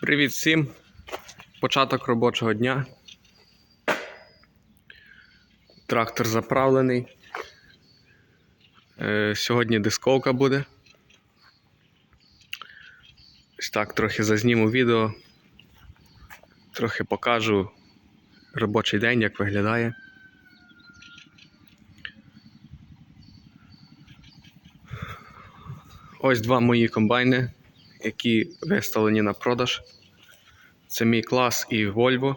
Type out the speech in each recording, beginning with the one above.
Привіт всім! Початок робочого дня. Трактор заправлений. Е, Сьогодні дисковка буде. Ось так трохи зазніму відео. Трохи покажу робочий день, як виглядає. Ось два мої комбайни, які виставлені на продаж. Це мій клас і Volvo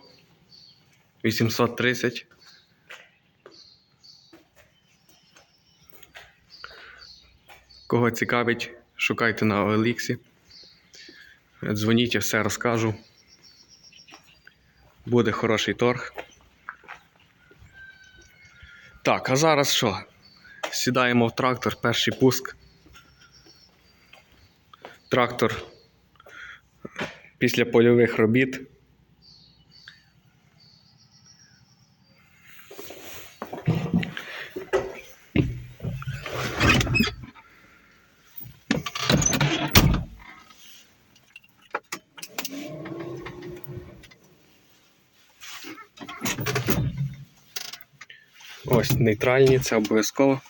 830. Кого цікавить, шукайте на OLX. Дзвоніть, я все розкажу. Буде хороший торг. Так, а зараз що? Сідаємо в трактор, перший пуск. Трактор після польових робіт. Ось нейтральні, це обов'язково.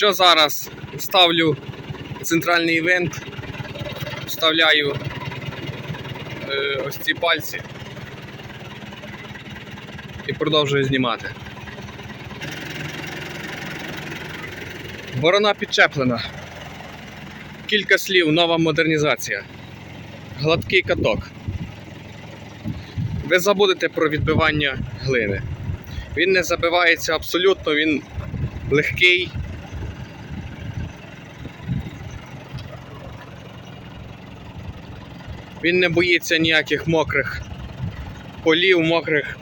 Що зараз? Ставлю центральний винт, вставляю е, ось ці пальці і продовжую знімати. Борона підчеплена. Кілька слів, нова модернізація. Гладкий каток. Ви забудете про відбивання глини. Він не забивається абсолютно, він легкий. Він не боїться ніяких мокрих полів, мокрих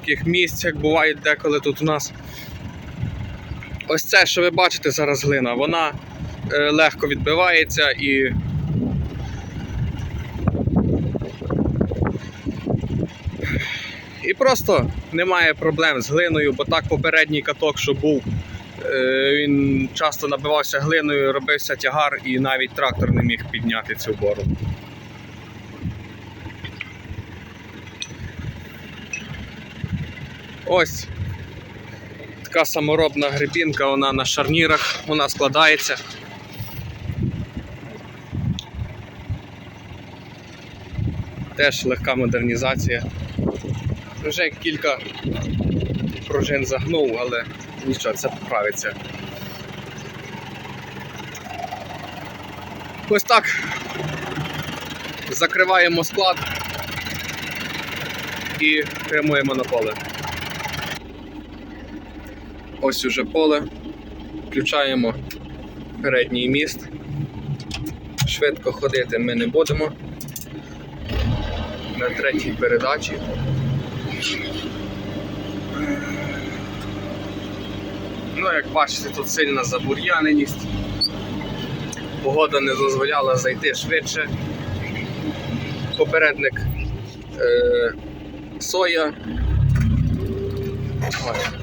таких місць, як бувають деколи тут у нас. Ось це, що ви бачите зараз глина, вона е, легко відбивається і. І просто немає проблем з глиною, бо так попередній каток, що був, е, він часто набивався глиною, робився тягар і навіть трактор не міг підняти цю борону. Ось така саморобна грибінка, вона на шарнірах, вона складається. Теж легка модернізація. Вже кілька пружин загнув, але нічого, це поправиться. Ось так. Закриваємо склад і прямуємо на поле. Ось уже поле. Включаємо передній міст. Швидко ходити ми не будемо. На третій передачі. Ну, як бачите, тут сильна забур'яненість. Погода не дозволяла зайти швидше. Попередник е, соя. Ой.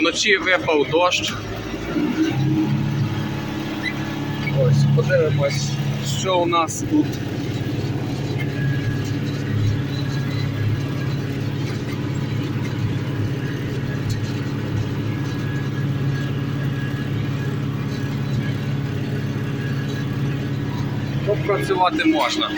Вночі випав дощ. Ось, подивимось, що у нас тут. Працювати можна.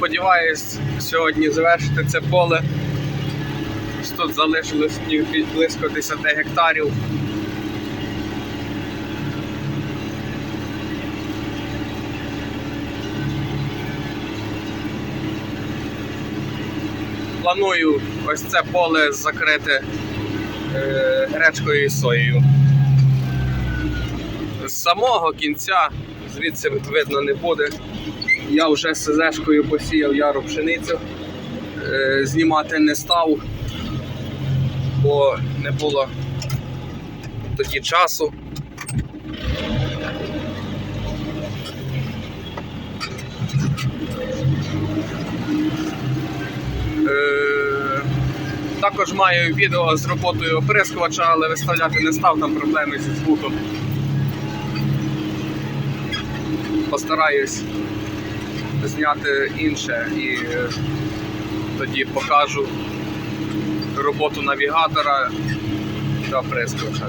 Сподіваюсь, сьогодні завершити це поле. Тут залишилось близько 10 гектарів. Планую ось це поле закрити е, гречкою і соєю. З самого кінця звідси видно не буде. Я вже СЗшкою посіяв яру пшеницю, е, знімати не став, бо не було тоді часу. Е, Також маю відео з роботою оприскувача, але виставляти не став, там проблеми зі звуком. Постараюсь зняти інше і тоді покажу роботу навігатора та оприскувача.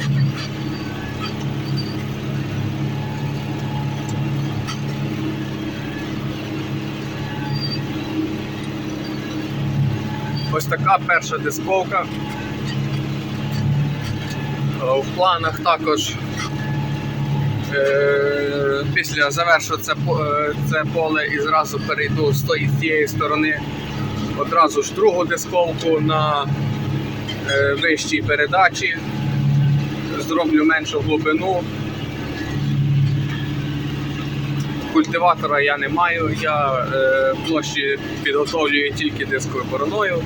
Ось така перша дисковка. Е, В планах також після завершу це, е, це поле і зразу перейду з тієї сторони одразу ж другу дисковку на е, вищій передачі. Зроблю меншу глибину. Культиватора я не маю, я е, площі підготовлюю тільки дисковою бороною.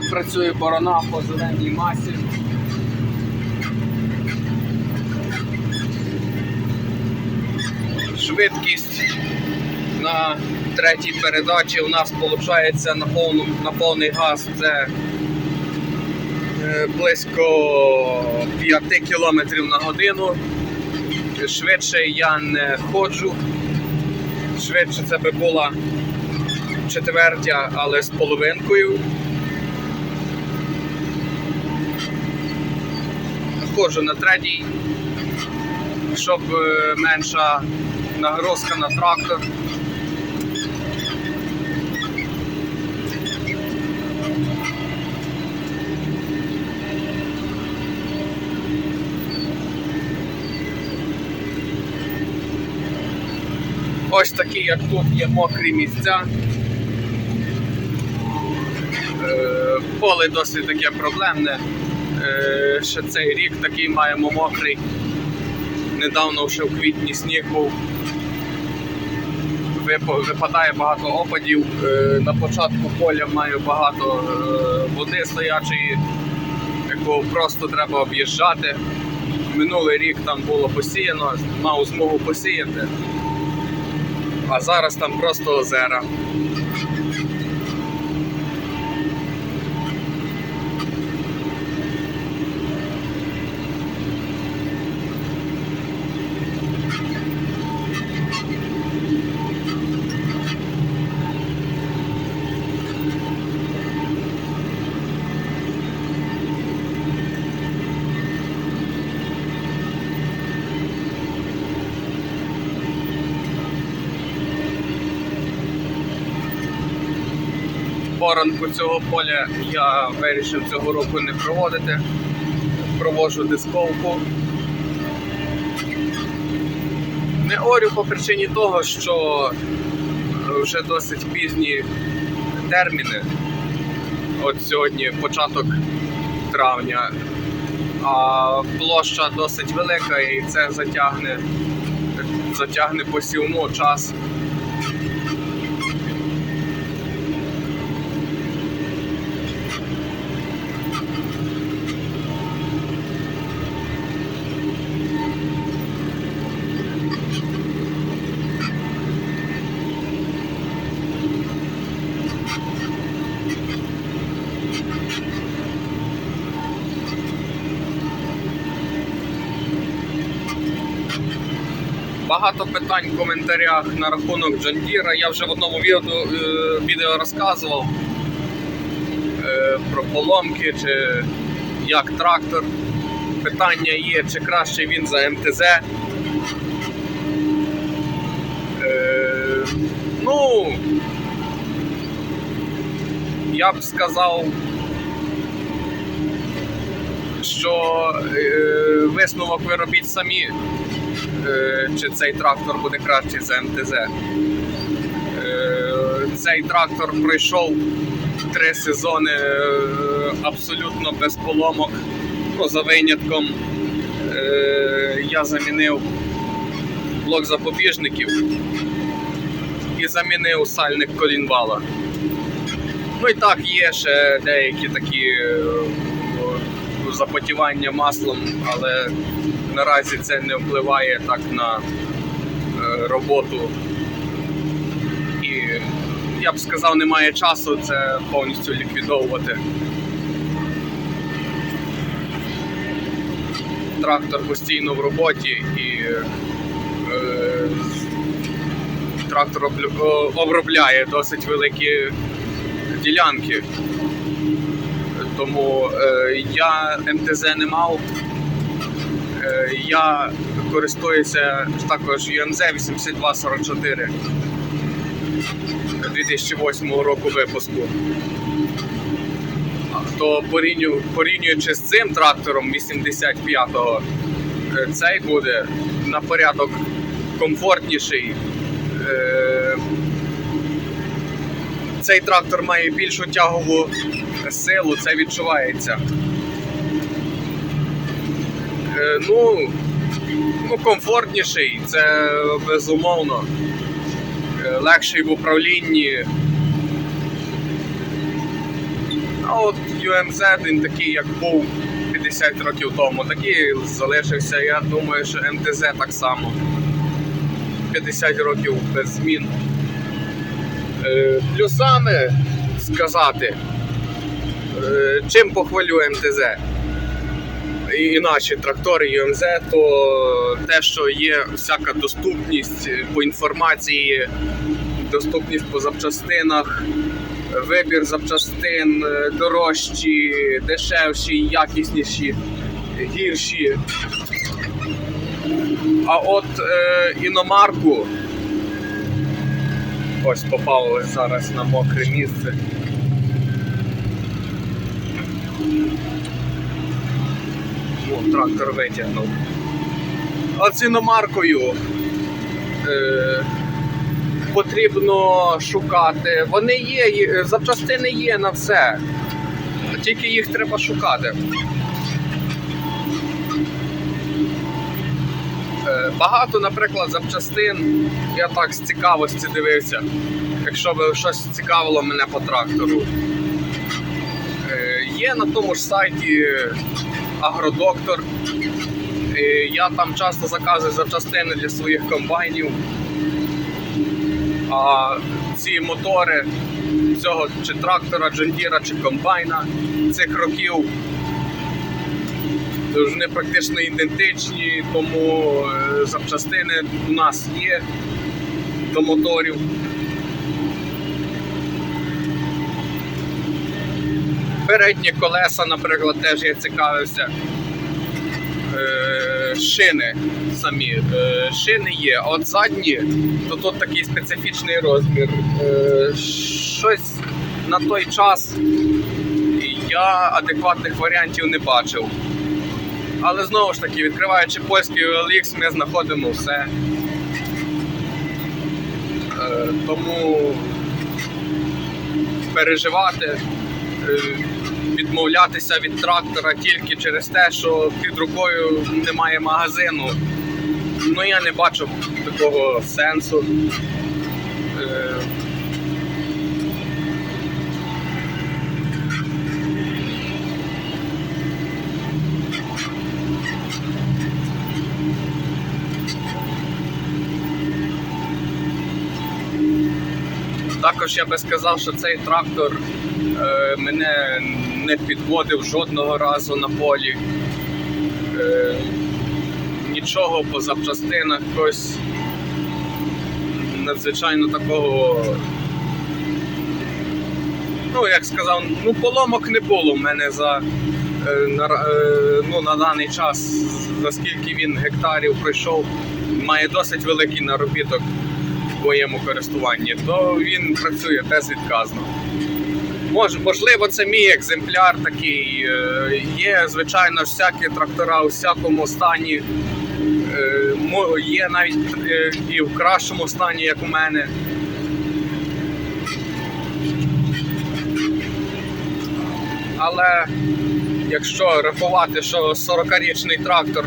Так працює борона по зеленій масі. Швидкість на третій передачі у нас виходить на, повну, на повний газ це е, близько 5 км на годину. Швидше я не ходжу. Швидше це би була четвертя, але з половинкою. Ходжу на третій, щоб е, менша нагрузка на трактор. Ось такі, як тут є мокрі місця. Е, Поле досить таке проблемне. Ще цей рік такий маємо мокрий. Недавно ще в квітні сніг був. Випадає багато опадів. Е, На початку поля маю багато е, води стоячої, яку просто треба об'їжджати. Минулий рік там було посіяно, мав змогу посіяти. А зараз там просто озера. Боронку цього поля я вирішив цього року не проводити. Проводжу дисковку. Не орю по причині того, що вже досить пізні терміни. От сьогодні початок травня, а площа досить велика і це затягне, затягне посівну час. Багато питань в коментарях на рахунок Джандіра. Я вже в одному відео, відео розказував е, про поломки чи як трактор. Питання є, чи краще він за МТЗ. Е, ну, я б сказав, що е, висновок ви робіть самі чи цей трактор буде кращий за МТЗ. Е, Цей трактор пройшов три сезони е, абсолютно без поломок. Ну, за винятком е, я замінив блок запобіжників і замінив сальник колінвала. Ну і так, є ще деякі такі е, запотівання маслом, але наразі це не впливає так на е, роботу. І я б сказав, немає часу це повністю ліквідовувати. Трактор постійно в роботі і е, трактор обробляє досить великі ділянки. Тому е, я МТЗ не мав. Е, Я користуюся також UMZ 8244 2008 року випуску. То порівню- порівнюючи з цим трактором 85-го, е, цей буде на порядок комфортніший. Цей трактор має більшу тягову силу, це відчувається. Е, Ну, ну, комфортніший, це безумовно. Е, Легший в управлінні. А от UMZ він такий, як був 50 років тому, такий залишився. Я думаю, що МТЗ так само. 50 років без змін. Е, Плюсами сказати, е, чим похвалю МТЗ і і наші трактори ЮМЗ, то те, що є всяка доступність по інформації, доступність по запчастинах, вибір запчастин е, дорожчі, дешевші, якісніші, гірші. А от е, іномарку ось попав зараз на мокре місце. О, трактор витягнув. А е, потрібно шукати. Вони є, є, запчастини є на все. Тільки їх треба шукати. Багато, наприклад, запчастин. Я так з цікавості дивився. Якщо б щось цікавило мене по трактору. Е, Є на тому ж сайті Агродоктор. Е, Я там часто заказую запчастини для своїх комбайнів. А ці мотори цього чи трактора, джондіра, чи комбайна цих років вони практично ідентичні, тому е, запчастини у нас є до моторів. Передні колеса, наприклад, теж я цікавився. Е, Шини самі. Е, Шини є, а от задні, то тут такий специфічний розмір. Щось на той час я адекватних варіантів не бачив. Але знову ж таки, відкриваючи польський OLX, ми знаходимо все. Е, Тому переживати, е, відмовлятися від трактора тільки через те, що під рукою немає магазину. Ну я не бачу такого сенсу. Е, Також я би сказав, що цей трактор е, мене не підводив жодного разу на полі. Е, нічого по запчастинах, якось надзвичайно такого. Ну, як сказав, ну поломок не було в мене за е, на, е, ну, на даний час, за скільки він гектарів пройшов, має досить великий наробіток моєму користуванні, то він працює безвідказно. Мож, можливо, це мій екземпляр такий. Е, Є, звичайно, всякі трактора у всякому стані. Е, Є навіть е, і в кращому стані, як у мене. Але якщо рахувати, що 40-річний трактор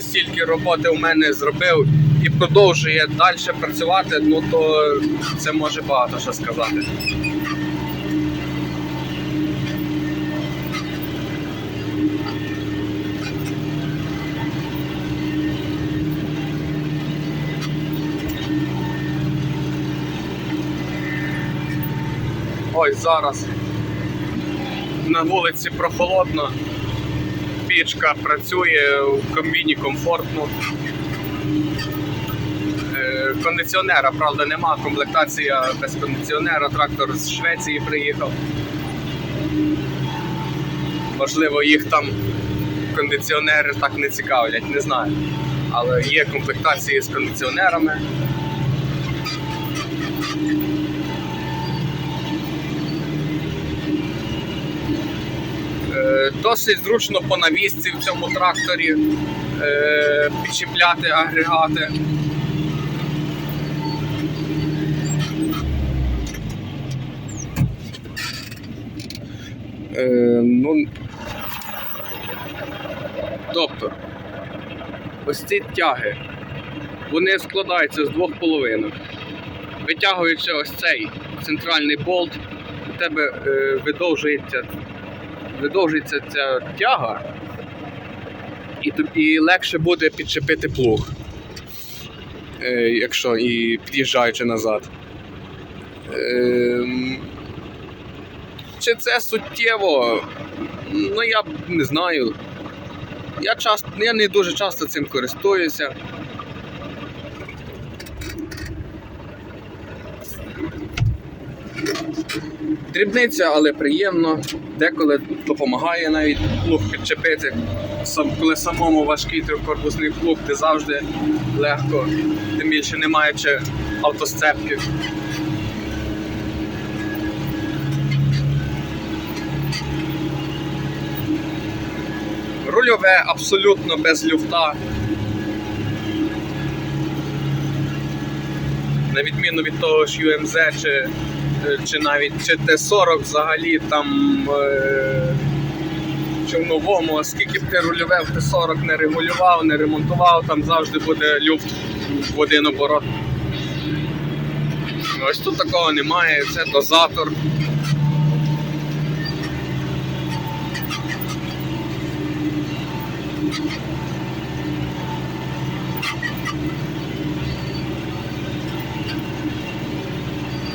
стільки роботи у мене зробив і продовжує далі працювати, ну то це може багато що сказати. Ось зараз на вулиці прохолодно, пічка працює, в комбіні комфортно. Е, Кондиціонера, правда, нема. Комплектація без кондиціонера. Трактор з Швеції приїхав. Можливо, їх там кондиціонери так не цікавлять, не знаю. Але є комплектації з кондиціонерами. Досить зручно по навісці в цьому тракторі е, підчіпляти агрегати. Е, ну, тобто, ось ці тяги, вони складаються з двох половинок. Витягуючи ось цей центральний болт, у тебе е, видовжується, видовжується ця тяга, і тобі легше буде підчепити плуг, е, якщо і під'їжджаючи назад. Ем, чи це суттєво? Ну я не знаю. Я часто, я не дуже часто цим користуюся. Дрібниця, але приємно. Деколи допомагає навіть плуг підчепити. Сам, коли самому важкий трьохкорпусний плуг, ти завжди легко, тим більше не маючи автосцепки. Рульове абсолютно без люфта. На відміну від того ж UMZ чи, е, чи навіть чи Т-40 взагалі там е, чи в новому, оскільки б ти рульове в Т-40 не регулював, не ремонтував, там завжди буде люфт в один оборот. Ось тут такого немає, це дозатор.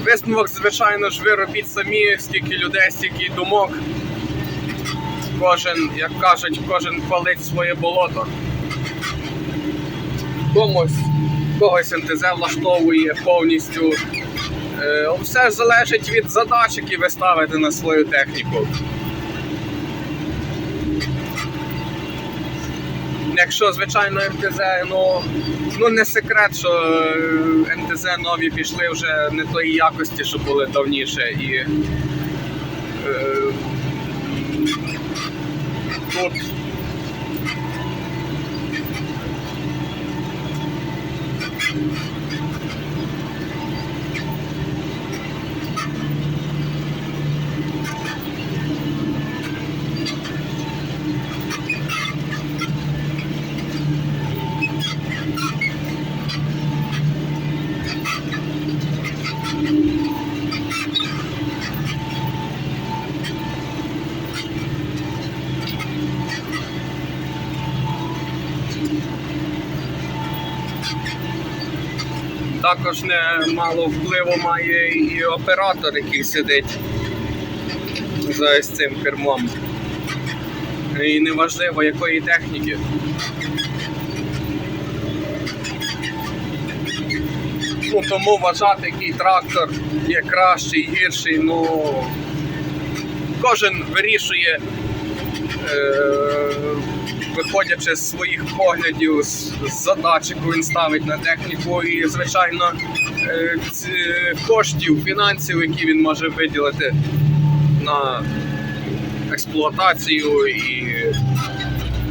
Висновок, звичайно ж, ви робіть самі, скільки людей, стільки думок. Кожен, як кажуть, кожен палить своє болото. Комусь, когось НТЗ влаштовує повністю. Е, Все залежить від задач, які ви ставите на свою техніку. Якщо, звичайно, МТЗ, ну, ну не секрет, що е, МТЗ нові пішли вже не тої якості, що були давніше. І е, тут також не мало впливу має і оператор, який сидить за ось цим кермом. І неважливо якої техніки. Ну, тому вважати, який трактор є кращий, гірший, ну кожен вирішує, е, виходячи з своїх поглядів, з, задач, яку він ставить на техніку, і, звичайно, е, коштів, фінансів, які він може виділити на експлуатацію і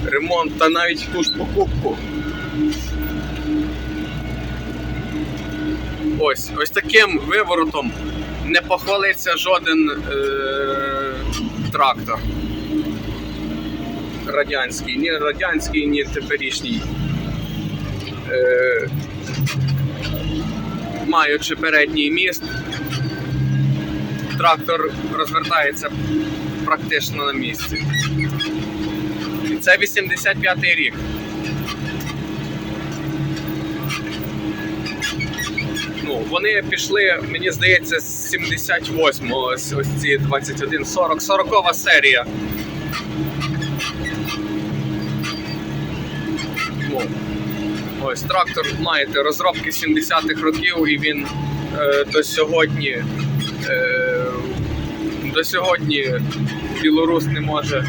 ремонт, та навіть ту ж покупку. Ось, ось таким виворотом не похвалиться жоден е, трактор. Радянський, ні радянський, ні теперішній. Е, маючи передній міст, трактор розвертається практично на місці. І це 85-й рік. Ну, вони пішли, мені здається, з 78-го, ось, ці 21-40, 40 серія. Ну, ось трактор, маєте, розробки 70-х років, і він е, до сьогодні. Е, до сьогодні білорус не може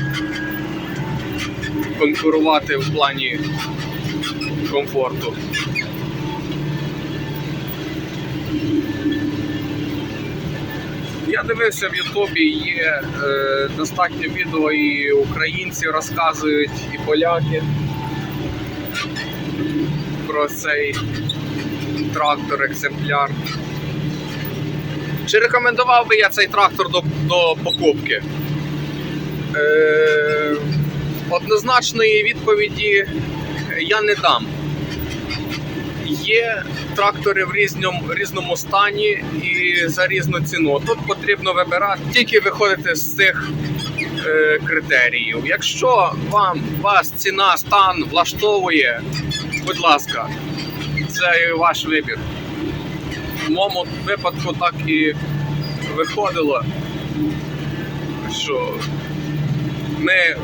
конкурувати в плані комфорту. Я дивився в Ютубі, є е, достатньо відео, і українці розказують, і поляки про цей трактор екземпляр. Чи рекомендував би я цей трактор до, до покупки? Е, однозначної відповіді я не дам. Є трактори в різному, різному стані і за різну ціну. Тут потрібно вибирати, тільки виходити з цих е, критеріїв. Якщо вам вас ціна, стан влаштовує, будь ласка, це ваш вибір. В моєму випадку так і виходило, що ми е,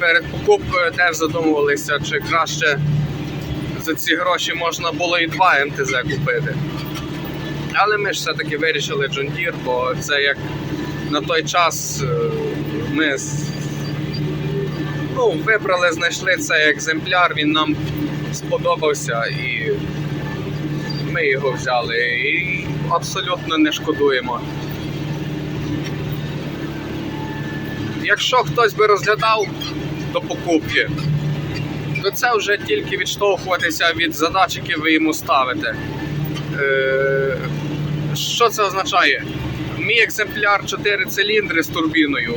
перед покупкою теж задумувалися, чи краще за ці гроші можна було і два МТЗ купити. Але ми ж все-таки вирішили Deere, бо це як на той час е, ми з- ну, вибрали, знайшли цей екземпляр, він нам сподобався і ми його взяли і абсолютно не шкодуємо. Якщо хтось би розглядав до покупки, то це вже тільки відштовхуватися від задач, які ви йому ставите. Е, Що це означає? Мій екземпляр 4 циліндри з турбіною,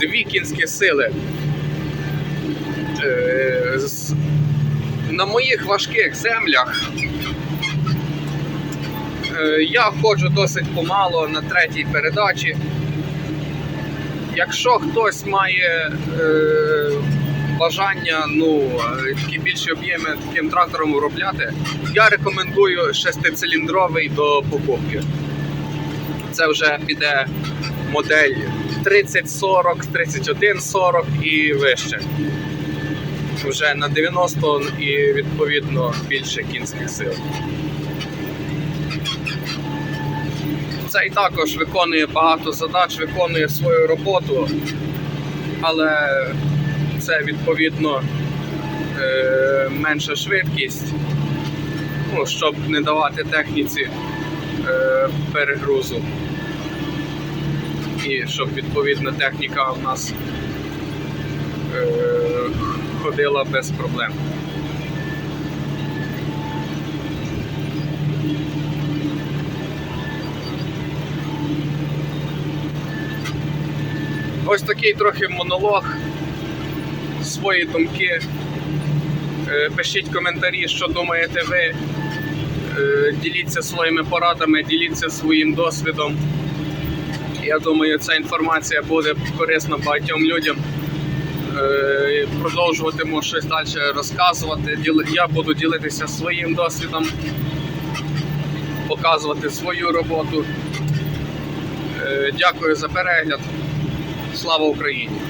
82 кінські сили. Е, На моїх важких землях е, я ходжу досить помало на третій передачі. Якщо хтось має е, бажання ну, е, такі більші об'єми таким трактором виробляти, я рекомендую шестициліндровий до покупки. Це вже піде модель 3040, 3140 і вище. Вже на 90 і відповідно більше кінських сил. Цей також виконує багато задач, виконує свою роботу, але це відповідно е, менша швидкість, ну, щоб не давати техніці е, перегрузу. І щоб відповідно техніка у нас е, ходила без проблем. Ось такий трохи монолог, свої думки. Е, Пишіть коментарі, що думаєте ви. Е, Діліться своїми порадами, діліться своїм досвідом. Я думаю, ця інформація буде корисна багатьом людям. Е, Продовжуватиму щось далі розказувати. Я буду ділитися своїм досвідом, показувати свою роботу. Е, Дякую за перегляд. Слава Україні!